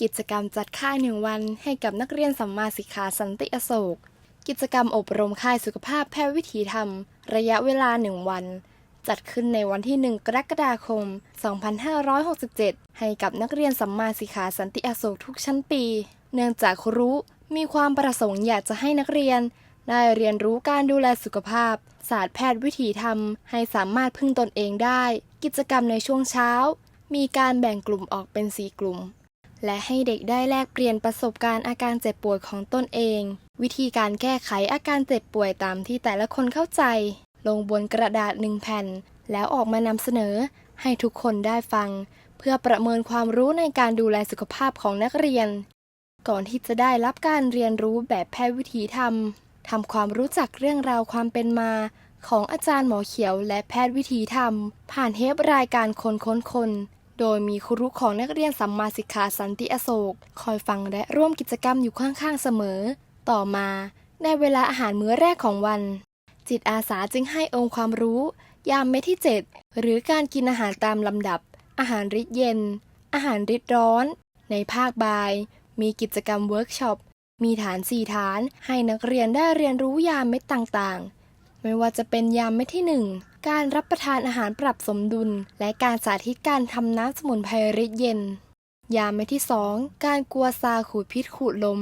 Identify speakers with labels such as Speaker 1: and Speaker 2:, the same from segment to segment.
Speaker 1: กิจกรรมจัดค่ายหนึ่งวันให้กับนักเรียนสัมมาสิกขาสันติอโศก กิจกรรมอบรมค่ายสุขภาพแพทย์วิถีธรรม ระยะเวลาหนึ่งวัน จัดขึ้นในวันที่ 1 กรกฎาคม 2567 ให้กับนักเรียนสัมมาสิกขาสันติอโศกทุกชั้นปี เนื่องจากครูมีความประสงค์อยากจะให้นักเรียน ได้เรียนรู้การดูแลสุขภาพ ศาสตร์แพทย์วิถีธรรม ให้สามารถพึ่งตนเองได้ กิจกรรมในช่วงเช้า มีการแบ่งกลุ่มออกเป็น 4 กลุ่ม และให้เด็กได้แลกเปลี่ยนประสบการณ์อาการเจ็บป่วยของตนเอง วิธีการแก้ไขอาการเจ็บป่วยตามที่แต่ละคนเข้าใจ ลงบนกระดาษหนึ่งแผ่น แล้วออกมานำเสนอ ให้ทุกคนได้ฟัง เพื่อประเมินความรู้ในการดูแลสุขภาพของนักเรียน ก่อนที่จะได้รับการเรียนรู้แบบแพทย์วิถีธรรมทำความรู้จักเรื่องราวความเป็นมา ของอาจารย์หมอเขียวและแพทย์วิถีธรรม ผ่านเทปรายการคนค้นคน โดยมีครูของนักเรียนสัมมาสิกขาสันติอโศก คอยฟังและร่วมกิจกรรมอยู่ข้างๆเสมอ ต่อมาในเวลาอาหารมื้อแรกของวัน จิตอาสาจึงให้องค์ความรู้ ยามเม็ดที่ 7 หรือการกินอาหารตามลำดับ อาหารริดเย็น อาหารริดร้อน ในภาคบ่าย มีกิจกรรมเวิร์กช็อปมีฐานสี่ฐานให้นักเรียนได้เรียนรู้ยามเม็ดต่างๆ ไม่ว่าจะเป็นยามเม็ดที่ 1 การรับประทานอาหารปรับสมดุล และการสาธิตการทำน้ำสมุนไพรริดเย็น ยาเม็ดที่ 2 การกลัวซาขูดพิษขูดลม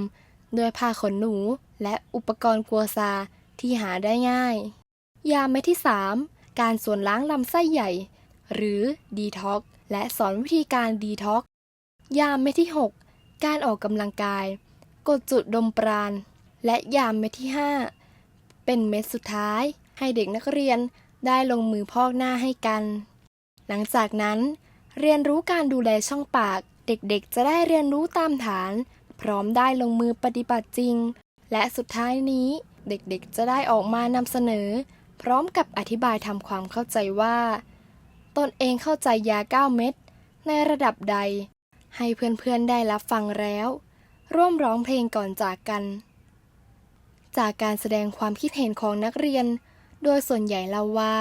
Speaker 1: โดยผ้าขนหนู และอุปกรณ์กลัวซาที่หาได้ง่าย ยาเม็ดที่ 3 การส่วนล้างลำไส้ใหญ่ หรือดีท็อกและสอนวิธีการดีท็อกยาเม็ดที่ 6 การออกกำลังกาย กดจุดดมปราณ และยาเม็ดที่ 5 เป็นเม็ดสุดท้ายให้เด็กนักเรียน ได้ลงมือพอกหน้าให้กัน หลังจากนั้นเรียนรู้การดูแลช่องปาก เด็กๆ จะได้เรียนรู้ตามฐาน พร้อมได้ลงมือปฏิบัติจริง และสุดท้ายนี้เด็กๆ จะได้ออกมานำเสนอ พร้อมกับอธิบายทำความเข้าใจว่า ตนเองเข้าใจยา 9 เม็ดในระดับใด ให้เพื่อนๆ ได้รับฟังแล้ว ร่วมร้องเพลงก่อนจากกัน จากการแสดงความคิดเห็นของนักเรียน โดยส่วนใหญ่เล่าว่า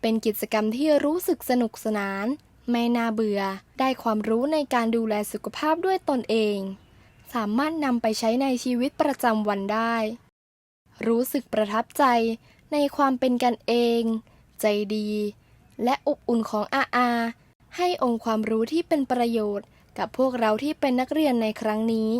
Speaker 1: เป็นกิจกรรมที่รู้สึกสนุกสนาน ไม่น่าเบื่อ ได้ความรู้ในการดูแลสุขภาพด้วยตนเอง สามารถนำไปใช้ในชีวิตประจำวันได้ รู้สึกประทับใจในความเป็นกันเอง ใจดี และอบอุ่นของอาอาให้องค์ความรู้ที่เป็นประโยชน์กับพวกเราที่เป็นนักเรียนในครั้งนี้